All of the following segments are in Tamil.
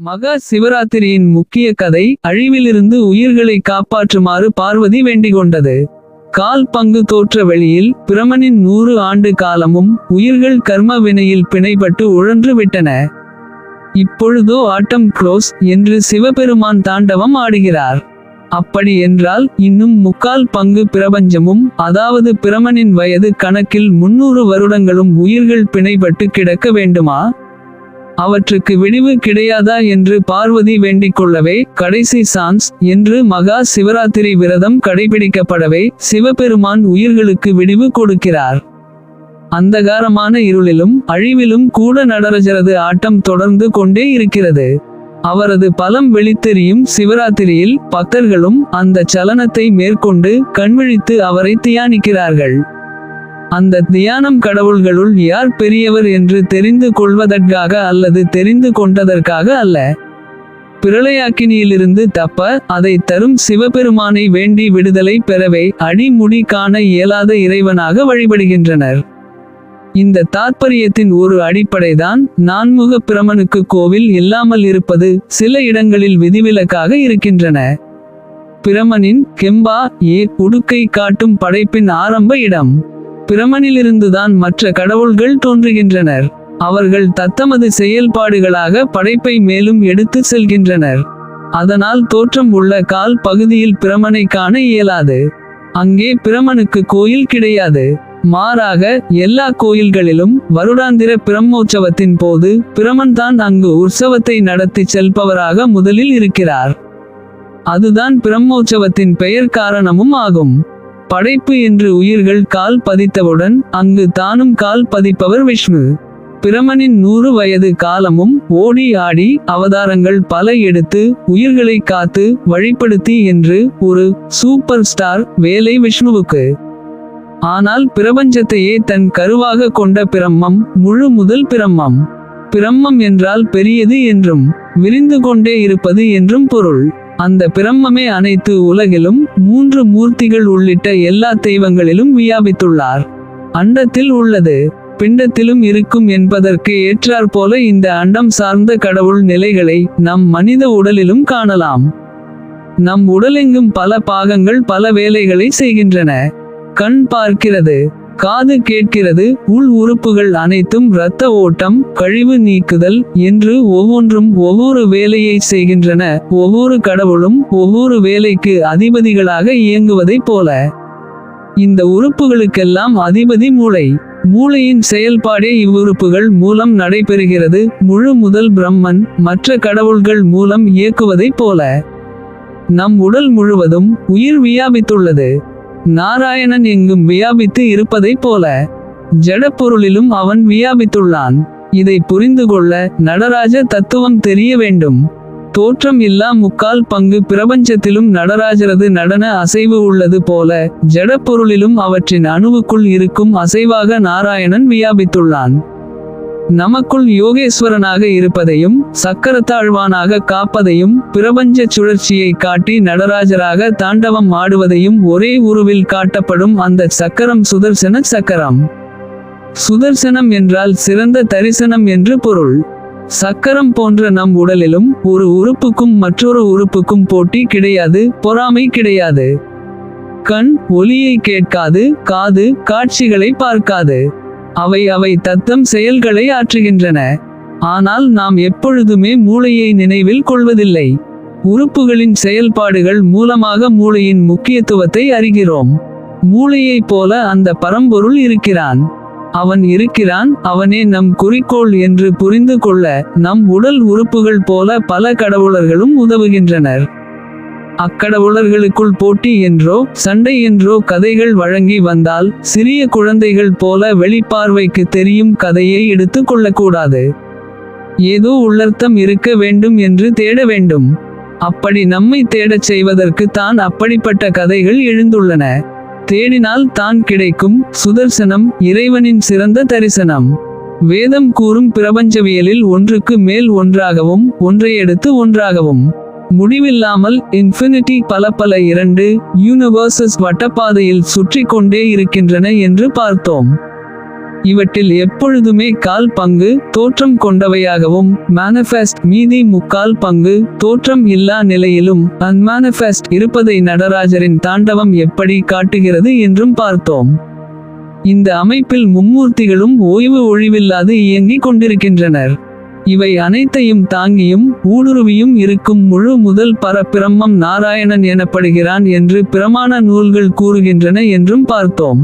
மகா சிவராத்திரியின் முக்கிய கதை அழிவிலிருந்து உயிர்களை காப்பாற்றுமாறு பார்வதி வேண்டிக்கொண்டது. கால் பங்கு தோற்ற வெளியில் பிரமனின் நூறு ஆண்டு காலமும் உயிர்கள் கர்ம வினையில் பிணைப்பட்டு உழன்று விட்டன. இப்பொழுதோ ஆட்டம் க்ளோஸ் என்று சிவபெருமான் தாண்டவம் ஆடுகிறார். அப்படி என்றால் இன்னும் முக்கால் பங்கு பிரபஞ்சமும் அதாவது பிரமனின் வயது கணக்கில் முன்னூறு வருடங்களும் உயிர்கள் பிணைப்பட்டு கிடக்க வேண்டுமா? அவற்றுக்கு விடிவு கிடையாதா என்று பார்வதி வேண்டிக் கொள்ளவே கடைசி சான்ஸ் என்று மகா சிவராத்திரி விரதம் கடைபிடிக்கப்படவே சிவபெருமான் உயிர்களுக்கு விடிவு கொடுக்கிறார். அந்தகாரமான இருளிலும் அழிவிலும் கூட நடரஜரது ஆட்டம் தொடர்ந்து கொண்டே இருக்கிறது. அவரது பலம் வெளித்தெரியும் சிவராத்திரியில் பக்தர்களும் அந்த சலனத்தை மேற்கொண்டு கண்விழித்து அவரை தியானிக்கிறார்கள். அந்த தியானம் கடவுள்களுள் யார் பெரியவர் என்று தெரிந்து கொள்வதற்காக அல்லது தெரிந்து கொண்டதற்காக அல்ல. பிரளயாக்கினியிலிருந்து தப்ப அதை தரும் சிவபெருமானை வேண்டி விடுதலை பெறவே அடிமுடி காண இயலாத இறைவனாக வழிபடுகின்றனர். இந்த தாற்பரியத்தின் ஒரு அடிப்படைதான் நான்முக பிரமனுக்கு கோவில் இல்லாமல் இருப்பது சில இடங்களில் விதிவிலக்காக இருக்கின்றன. பிரமனின் கெம்பா ஏ உடுக்கை காட்டும் படைப்பின் ஆரம்ப இடம். பிரமனிலிருந்துதான் மற்ற கடவுள்கள் தோன்றுகின்றனர். அவர்கள் தத்தமது செயல்பாடுகளாக படைப்பை மேலும் எடுத்து செல்கின்றனர். அதனால் தோற்றம் உள்ள கால் பகுதியில் பிரமனை காண இயலாது. அங்கே பிரமனுக்கு கோயில் கிடையாது. மாறாக எல்லா கோயில்களிலும் வருடாந்திர பிரம்மோற்சவத்தின் போது பிரமன் தான் அங்கு உற்சவத்தை நடத்தி செல்பவராக முதலில் இருக்கிறார். அதுதான் பிரம்மோற்சவத்தின் பெயர் காரணமும் ஆகும். படைப்பு என்று உயிர்கள் கால் பதித்தவுடன் அங்கு தானும் கால் பதிப்பவர் விஷ்ணு. பிரமனின் நூறு வயது காலமும் ஓடி ஆடி அவதாரங்கள் பல எடுத்து உயிர்களை காத்து வழிப்படுத்தி என்று ஒரு சூப்பர் ஸ்டார் வேலை விஷ்ணுவுக்கு. ஆனால் பிரபஞ்சத்தையே தன் கருவாக கொண்ட பிரம்மம் முழு முதல் பிரம்மம். பிரம்மம் என்றால் பெரியது என்றும் விரிந்து கொண்டே இருப்பது என்றும் பொருள். அந்த பிரம்மமே அனைத்து உலகிலும் மூன்று மூர்த்திகள் உள்ளிட்ட எல்லா தெய்வங்களிலும் வியாபித்துள்ளார். அண்டத்தில் உள்ளது பிண்டத்திலும் இருக்கும் என்பதற்கு ஏற்றாற்போல இந்த அண்டம் சார்ந்த கடவுள் நிலைகளை நம் மனித உடலிலும் காணலாம். நம் உடலெங்கும் பல பாகங்கள் பல வேலைகளை செய்கின்றன. கண் பார்க்கிறது காது கேட்கிறது உள் உறுப்புகள் அனைத்தும் இரத்த ஓட்டம் கழிவு நீக்குதல் என்று ஒவ்வொன்றும் ஒவ்வொரு வேலையை செய்கின்றன. ஒவ்வொரு கடவுளும் ஒவ்வொரு வேலைக்கு அதிபதிகளாக இயங்குவதைப் போல. இந்த உறுப்புகளுக்கெல்லாம் அதிபதி மூளை. மூளையின் செயல்பாடே இவ்வுறுப்புகள் மூலம் நடைபெறுகிறது. முழு முதல் பிரம்மன் மற்ற கடவுள்கள் மூலம் இயக்குவதைப் போல. நம் உடல் முழுவதும் உயிர் வியாபித்துள்ளது. நாராயணன் எங்கும் வியாபித்து இருப்பதைப் போல ஜடப்பொருளிலும் அவன் வியாபித்துள்ளான். இதை புரிந்து கொள்ள நடராஜ தத்துவம் தெரிய வேண்டும். தோற்றம் இல்லா முக்கால் பங்கு பிரபஞ்சத்திலும் நடராஜரது நடன அசைவு உள்ளது போல ஜடப்பொருளிலும் அவற்றின் அணுவுக்குள் இருக்கும் அசைவாக நாராயணன் வியாபித்துள்ளான். நமக்குள் யோகேஸ்வரனாக இருப்பதையும் சக்கரத்தாழ்வானாக காப்பதையும் பிரபஞ்ச சுழற்சியை காட்டி நடராஜராக தாண்டவம் ஆடுவதையும் ஒரே உருவில் காட்டப்படும் அந்த சக்கரம் சுதர்சன சக்கரம். சுதர்சனம் என்றால் சிறந்த தரிசனம் என்று பொருள். சக்கரம் போன்ற நம் உடலிலும் ஒரு உறுப்புக்கும் மற்றொரு உறுப்புக்கும் போட்டி கிடையாது பொறாமை கிடையாது. கண் ஒலியை கேட்காது காது காட்சிகளை பார்க்காது. அவை அவை தத்தம் செயல்களை ஆற்றுகின்றன. ஆனால் நாம் எப்பொழுதுமே மூளையை நினைவில் கொள்வதில்லை. உறுப்புகளின் செயல்பாடுகள் மூலமாக மூளையின் முக்கியத்துவத்தை அறிகிறோம். மூளையைப் போல அந்த பரம்பொருள் இருக்கிறான். அவன் இருக்கிறான் அவனே நம் குறிக்கோள் என்று புரிந்து கொள்ள நம் உடல் உறுப்புகள் போல பல கடவுளர்களும் உதவுகின்றனர். அக்கடவுளர்களுக்குள் போட்டி என்றோ சண்டை என்றோ கதைகள் வழங்கி வந்தால் சிறிய குழந்தைகள் போல வெளிப்பார்வைக்கு தெரியும் கதையை எடுத்து கொள்ளக்கூடாது. ஏதோ உள்ளர்த்தம் இருக்க வேண்டும் என்று தேட வேண்டும். அப்படி நம்மை தேடச் செய்வதற்கு தான் அப்படிப்பட்ட கதைகள் எழுந்துள்ளன. தேடினால் தான் கிடைக்கும் சுதர்சனம் இறைவனின் சிறந்த தரிசனம். வேதம் கூறும் பிரபஞ்சவியலில் ஒன்றுக்கு மேல் ஒன்றாகவும் ஒன்றையடுத்து ஒன்றாகவும். முடிவில்லாமல் இன்ஃபினிட்டி பல பல இரண்டு யூனிவர்சஸ் வட்டப்பாதையில் சுற்றி கொண்டே இருக்கின்றன என்று பார்த்தோம். இவற்றில் எப்பொழுதுமே கால் பங்கு தோற்றம் கொண்டவையாகவும் மேனிஃபெஸ்ட் மீதி முக்கால் பங்கு தோற்றம் இல்லா நிலையிலும் அன்மேனிஃபெஸ்ட் இருப்பதை நடராஜரின் தாண்டவம் எப்படி காட்டுகிறது என்றும் பார்த்தோம். இந்த அமைப்பில் மும்மூர்த்திகளும் ஓய்வு ஒழிவில்லாது இயங்கிக் கொண்டிருக்கின்றனர். இவை அனைத்தையும் தாங்கியும் ஊடுருவியும் இருக்கும் முழு முதல் பரப்பிரம்மம் நாராயணன் எனப்படுகிறான் என்று பிரமாண நூல்கள் கூறுகின்றன என்றும் பார்த்தோம்.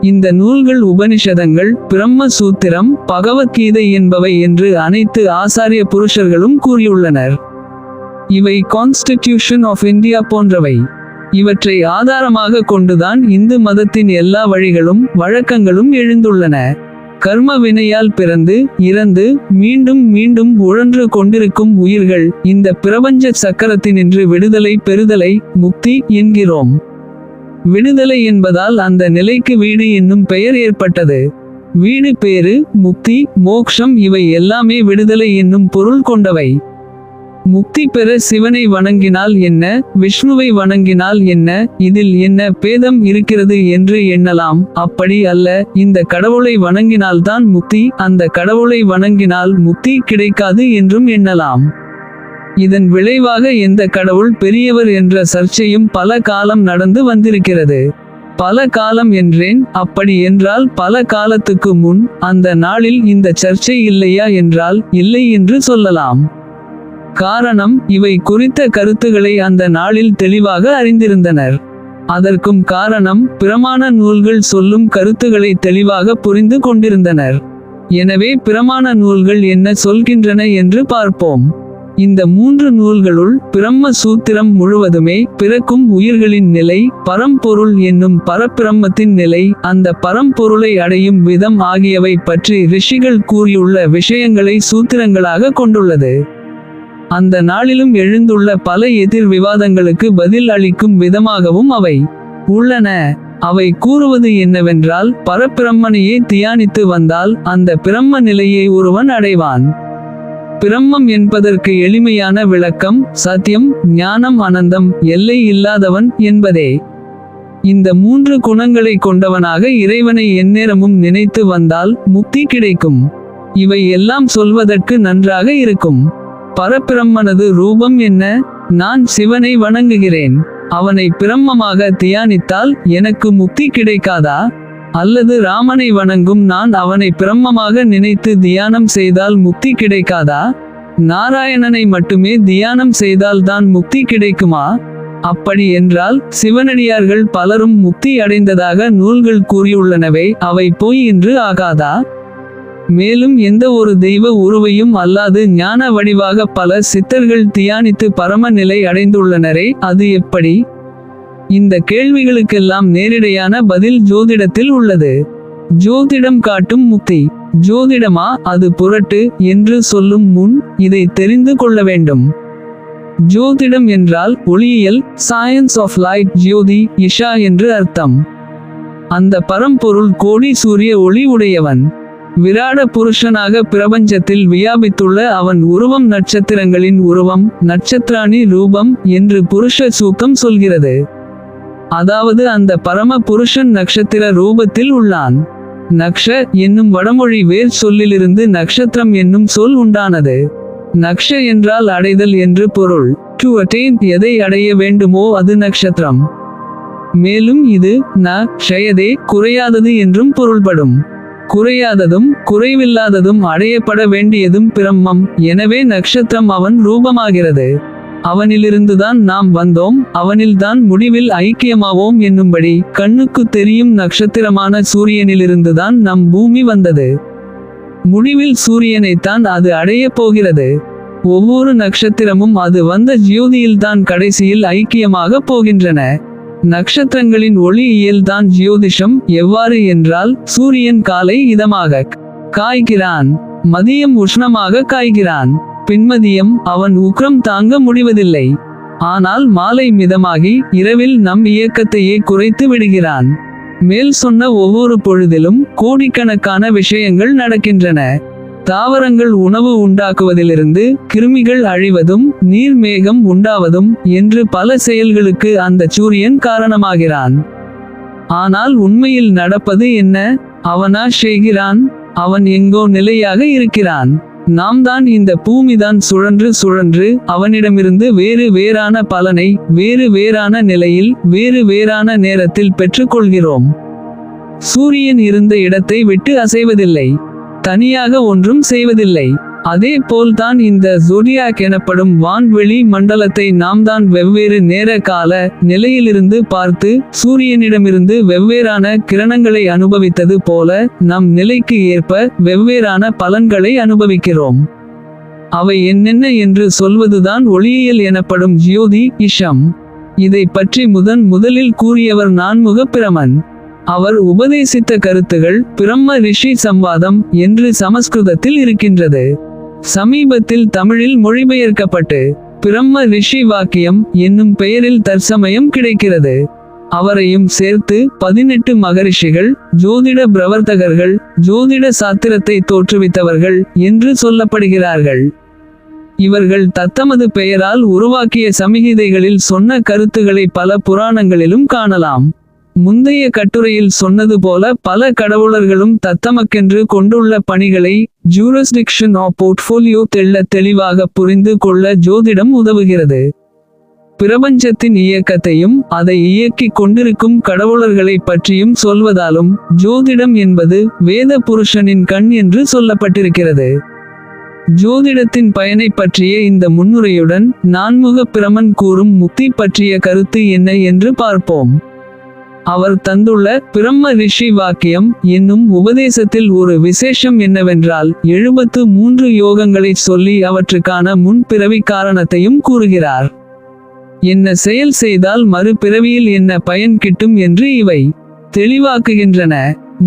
இந்த நூல்கள் உபனிஷதங்கள் பிரம்ம சூத்திரம் பகவத்கீதை என்பவை என்று அனைத்து ஆசாரிய புருஷர்களும் கூறியுள்ளனர். இவை கான்ஸ்டிடியூஷன் ஆஃப் இந்தியா போன்றவை. இவற்றை ஆதாரமாக கொண்டுதான் இந்து மதத்தின் எல்லா வழிகளும் வழக்கங்களும் எழுந்துள்ளன. கர்ம வினையால் பிறந்து இறந்து மீண்டும் மீண்டும் உழன்று கொண்டிருக்கும் உயிர்கள் இந்த பிரபஞ்ச சக்கரத்தினின்று விடுதலை பெறுதலை முக்தி என்கிறோம். விடுதலை என்பதால் அந்த நிலைக்கு வீடு என்னும் பெயர் ஏற்பட்டது. வீடு பேறு முக்தி மோக்ஷம் இவை எல்லாமே விடுதலை என்னும் பொருள் கொண்டவை. முக்தி பெற சிவனை வணங்கினால் என்ன? விஷ்ணுவை வணங்கினால் என்ன? இதில் என்ன பேதம் இருக்கிறது என்று எண்ணலாம். அப்படி அல்ல. இந்த கடவுளை வணங்கினால்தான் முக்தி அந்த கடவுளை வணங்கினால் முக்தி கிடைக்காது என்றும் எண்ணலாம். இதன் விளைவாக எந்த கடவுள் பெரியவர் என்ற சர்ச்சையும் பல காலம் நடந்து வந்திருக்கிறது. பல காலம் என்றேன் அப்படி என்றால் பல காலத்துக்கு முன் அந்த நாளில் இந்த சர்ச்சை இல்லையா என்றால் இல்லை என்று சொல்லலாம். காரணம் இவை குறித்த கருத்துகளை அந்த நாளில் தெளிவாக அறிந்திருந்தனர். அதற்கும் காரணம் பிரமாண நூல்கள் சொல்லும் கருத்துக்களை தெளிவாக புரிந்து கொண்டிருந்தனர். எனவே பிரமாண நூல்கள் என்ன சொல்கின்றன என்று பார்ப்போம். இந்த மூன்று நூல்களுள் பிரம்ம சூத்திரம் முழுவதுமே பிறக்கும் உயிர்களின் நிலை பரம்பொருள் என்னும் பரப்பிரம்மத்தின் நிலை அந்த பரம்பொருளை அடையும் விதம் ஆகியவை பற்றி ரிஷிகள் கூறியுள்ள விஷயங்களை சூத்திரங்களாக கொண்டுள்ளது. அந்த நாளிலும் எழுந்துள்ள பல எதிர் விவாதங்களுக்கு பதில் அளிக்கும் விதமாகவும் அவை உள்ளன. அவை கூறுவது என்னவென்றால் பரப்பிரம்மனையே தியானித்து வந்தால் அந்த பிரம்ம நிலையை ஒருவன் அடைவான். பிரம்மம் என்பதற்கு எளிமையான விளக்கம் சத்தியம் ஞானம் அனந்தம் எல்லை இல்லாதவன் என்பதே. இந்த மூன்று குணங்களை கொண்டவனாக இறைவனை எந்நேரமும் நினைத்து வந்தால் முக்தி கிடைக்கும். இவை எல்லாம் சொல்வதற்கு நன்றாக இருக்கும். பரபிரம்மனது ரூபம் என்ன? நான் சிவனை வணங்குகிறேன். அவனை பிரம்மமாக தியானித்தால் எனக்கு முக்தி கிடைக்காதா? அல்லது ராமனை வணங்கும் நான் அவனை பிரம்மமாக நினைத்து தியானம் செய்தால் முக்தி கிடைக்காதா? நாராயணனை மட்டுமே தியானம் செய்தால் தான் முக்தி கிடைக்குமா? அப்படி என்றால் சிவனடியார்கள் பலரும் முக்தி அடைந்ததாக நூல்கள் கூறியுள்ளனவே அவை பொய் என்று ஆகாதா? மேலும் எந்த ஒரு தெய்வ உருவையும் அல்லாது ஞான வடிவாக பல சித்தர்கள் தியானித்து பரம நிலை அடைந்துள்ளனரே அது எப்படி? இந்த கேள்விகளுக்கெல்லாம் நேரிடையான பதில் ஜோதிடத்தில் உள்ளது. ஜோதிடம் காட்டும் முக்தி. ஜோதிடமா? அது புரட்டு என்று சொல்லும் முன் இதை தெரிந்து கொள்ள வேண்டும். ஜோதிடம் என்றால் ஒளியியல் சயன்ஸ் ஆஃப் லைட் ஜோதி இஷா என்று அர்த்தம். அந்த பரம்பொருள் கோடி சூரிய ஒளி உடையவன். விராட புருஷனாக பிரபஞ்சத்தில் வியாபித்துள்ள அவன் உருவம் நட்சத்திரங்களின் உருவம் நட்சத்திராணி ரூபம் என்று புருஷ சூக்கம் சொல்கிறது. அதாவது அந்த பரம புருஷன் நட்சத்திர ரூபத்தில் உள்ளான். நக்ஷ என்னும் வடமொழி வேர் சொல்லிலிருந்து நட்சத்திரம் என்னும் சொல் உண்டானது. நக்ஷ என்றால் அடைதல் என்று பொருள். டு அட்டைன் எதை அடைய வேண்டுமோ அது நட்சத்திரம். மேலும் இது ந க்ஷயதே குறையாதது என்றும் பொருள்படும். குறையாததும் குறைவில்லாததும் அடையப்பட வேண்டியதும் பிரம்மம். எனவே நட்சத்திரம் அவன் ரூபமாகிறது. அவனிலிருந்துதான் நாம் வந்தோம். அவனில்தான் முடிவில் ஐக்கியமாவோம் என்னும்படி கண்ணுக்கு தெரியும் நட்சத்திரமான சூரியனிலிருந்துதான் நம் பூமி வந்தது. முடிவில் சூரியனைத்தான் அது அடையப் போகிறது. ஒவ்வொரு நட்சத்திரமும் அது வந்த ஜியோதியில்தான் கடைசியில் ஐக்கியமாக போகின்றன. நட்சத்திரங்களின் ஒளியியல்தான் ஜியோதிஷம். எவ்வாறு என்றால் சூரியன் காலை இதமாக காய்கிறான் மதியம் உஷ்ணமாக காய்கிறான் பின்மதியம் அவன் உக்ரம் தாங்க முடிவதில்லை. ஆனால் மாலை மிதமாகி இரவில் நம் இயக்கத்தையே குறைத்து விடுகிறான். மேல் சொன்ன ஒவ்வொரு பொழுதிலும் கோடிக்கணக்கான விஷயங்கள் நடக்கின்றன. தாவரங்கள் உணவு உண்டாக்குவதிலிருந்து கிருமிகள் அழிவதும் நீர் மேகம் உண்டாவதும் என்று பல செயல்களுக்கு அந்த சூரியன் காரணமாகிறான். ஆனால் உண்மையில் நடப்பது என்ன? அவனா செய்கிறான் அவன் எங்கோ நிலையாக இருக்கிறான். நாம் தான் இந்த பூமிதான் சுழன்று சுழன்று அவனிடமிருந்து வேறு வேறான பலனை வேறு வேறான நிலையில் வேறு வேறான நேரத்தில் பெற்றுக்கொள்கிறோம். சூரியன் இருந்த இடத்தை விட்டு அசைவதில்லை. தனியாக ஒன்றும் செய்வதில்லை. அதே போல்தான் இந்த ஜொடியாக் எனப்படும் வான்வெளி மண்டலத்தை நாம் தான் வெவ்வேறு நேர கால நிலையிலிருந்து பார்த்து சூரியனிடமிருந்து வெவ்வேறான கிரணங்களை அனுபவித்தது போல நம் நிலைக்கு ஏற்ப வெவ்வேறான பலன்களை அனுபவிக்கிறோம். அவை என்னென்ன என்று சொல்வதுதான் ஒளியியல் எனப்படும் ஜியோதி இஷம். இதை பற்றி முதன் முதலில் கூறியவர் நான்முகப் பிரமன். அவர் உபதேசித்த கருத்துகள் பிரம்ம ரிஷி சம்வாதம் என்று சமஸ்கிருதத்தில் இருக்கின்றது. சமீபத்தில் தமிழில் மொழிபெயர்க்கப்பட்டு பிரம்ம ரிஷி வாக்கியம் என்னும் பெயரில் தற்சமயம் கிடைக்கிறது. அவரையும் சேர்த்து பதினெட்டு மகரிஷிகள் ஜோதிட பிரவர்த்தகர்கள் ஜோதிட சாத்திரத்தை தோற்றுவித்தவர்கள் என்று சொல்லப்படுகிறார்கள். இவர்கள் தத்தமது பெயரால் உருவாக்கிய சமிகிதைகளில் சொன்ன கருத்துக்களை பல புராணங்களிலும் காணலாம். முந்தைய கட்டுரையில் சொன்னது போல பல கடவுளர்களும் தத்தமக்கென்று கொண்டுள்ள பணிகளை ஜூரஸ்டிக்ஷன் ஆஃப் போர்ட்ஃபோலியோ தெள்ள தெளிவாக புரிந்து கொள்ள ஜோதிடம் உதவுகிறது. பிரபஞ்சத்தின் இயக்கத்தையும் அதை இயக்கிக் கொண்டிருக்கும் கடவுளர்களை பற்றியும் சொல்வதாலும் ஜோதிடம் என்பது வேத புருஷனின் கண் என்று சொல்லப்பட்டிருக்கிறது. ஜோதிடத்தின் பயனை பற்றிய இந்த முன்னுரையுடன் நான்முக பிரமன் கூறும் முக்தி பற்றிய கருத்து என்ன என்று பார்ப்போம். அவர் தந்துள்ள பிரம்ம ரிஷி வாக்கியம் என்னும் உபதேசத்தில் ஒரு விசேஷம் என்னவென்றால் எழுபத்து மூன்று யோகங்களை சொல்லி அவற்றுக்கான முன்பிறவி காரணத்தையும் கூறுகிறார். என்ன செயல் செய்தால் மறுபிறவியில் என்ன பயன் கிட்டும் என்று இவை தெளிவாக்குகின்றன.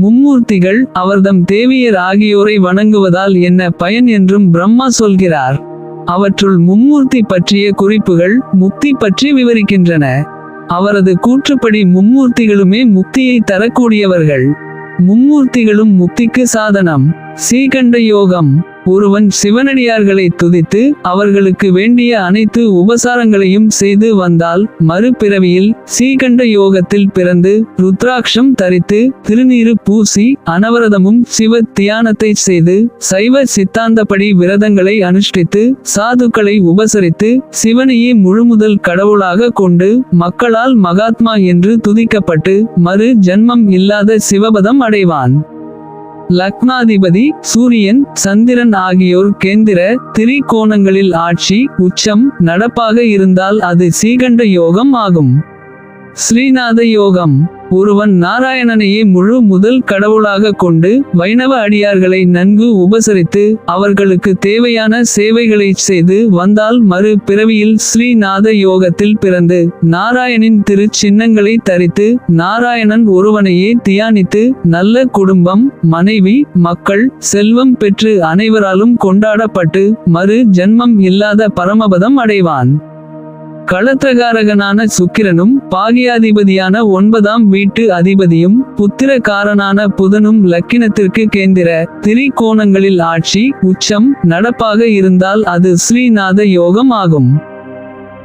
மும்மூர்த்திகள் அவர்தம் தேவியர் ஆகியோரை வணங்குவதால் என்ன பயன் என்றும் பிரம்மா சொல்கிறார். அவற்றுள் மும்மூர்த்தி பற்றிய குறிப்புகள் முக்தி பற்றி விவரிக்கின்றன. அவரது கூற்றுப்படி மும்மூர்த்திகளுமே முக்தியை தரக்கூடியவர்கள். மும்மூர்த்திகளும் முக்திக்கு சாதனம். சீகண்ட யோகம். ஒருவன் சிவனடியார்களை துதித்து அவர்களுக்கு வேண்டிய அனைத்து உபசாரங்களையும் செய்து வந்தால் மறுபிறவியில் சீகண்ட யோகத்தில் பிறந்து ருத்ராட்சம் தரித்து திருநீரு பூசி அனவரதமும் சிவ தியானத்தை செய்து சைவ சித்தாந்தப்படி விரதங்களை அனுஷ்டித்து சாதுக்களை உபசரித்து சிவனையே முழுமுதல் கடவுளாக கொண்டு மக்களால் மகாத்மா என்று துதிக்கப்பட்டு மறு ஜன்மம் இல்லாத சிவபதம் அடைவான். லக்னாதிபதி சூரியன் சந்திரன் ஆகியோர் கேந்திர திரிகோணங்களில் ஆட்சி உச்சம் நடப்பாக இருந்தால் அது சீகண்ட யோகம் ஆகும். ஸ்ரீநாத யோகம். ஒருவன் நாராயணனையே முழு முதல் கடவுளாக கொண்டு வைணவ அடியார்களை நன்கு உபசரித்து அவர்களுக்கு தேவையான சேவைகளை செய்து வந்தால் மறு பிறவியில் ஸ்ரீநாத யோகத்தில் பிறந்து நாராயணின் திரு சின்னங்களை தரித்து நாராயணன் ஒருவனையே தியானித்து நல்ல குடும்பம் மனைவி மக்கள் செல்வம் பெற்று அனைவராலும் கொண்டாடப்பட்டு மறு ஜன்மம் இல்லாத பரமபதம் அடைவான். களத்திரகாரகனான சுக்கிரனும் பாகியாதிபதியான ஒன்பதாம் வீட்டு அதிபதியும் புத்திரக்காரனான புதனும் லக்கினத்திற்கு கேந்திர திரிகோணங்களில் ஆட்சி உச்சம் நடப்பாக இருந்தால் அது ஸ்ரீநாத யோகம் ஆகும்.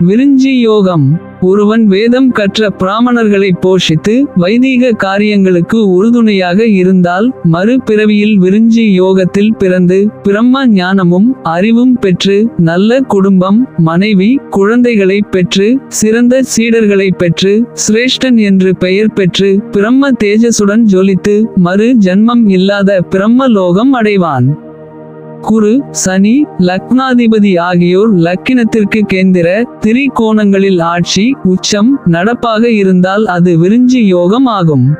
விருஞ்சி யோகம். ஒருவன் வேதம் கற்ற பிராமணர்களை போஷித்து வைதீக காரியங்களுக்கு உறுதுணையாக இருந்தால் மறு பிறவியில் விருஞ்சி யோகத்தில் பிறந்து பிரம்ம ஞானமும் அறிவும் பெற்று நல்ல குடும்பம் மனைவி குழந்தைகளை பெற்று சிறந்த சீடர்களை பெற்று சிரேஷ்டன் என்று பெயர் பெற்று பிரம்ம தேஜசுடன் ஜொலித்து மறு ஜன்மம் இல்லாத பிரம்ம லோகம் அடைவான். குரு சனி லக்னாதிபதி ஆகியோர் லக்கினத்திற்கு கேந்திர திரிகோணங்களில் ஆட்சி உச்சம் நடப்பாக இருந்தால் அது விருஞ்சி யோகம் ஆகும்.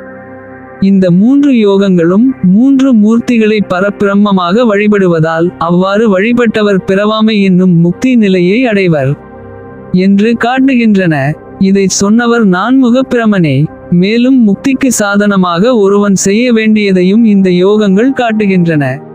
இந்த மூன்று யோகங்களும் மூன்று மூர்த்திகளை பரப்பிரம்மமாக வழிபடுவதால் அவ்வாறு வழிபட்டவர் பிறவாமை என்னும் முக்தி நிலையை அடைவர். என்று காட்டுகின்றன. இதை சொன்னவர் நான்முகப் பிரமனே மேலும் முக்திக்கு சாதனமாக ஒருவன் செய்ய வேண்டியதையும் இந்த யோகங்கள் காட்டுகின்றன.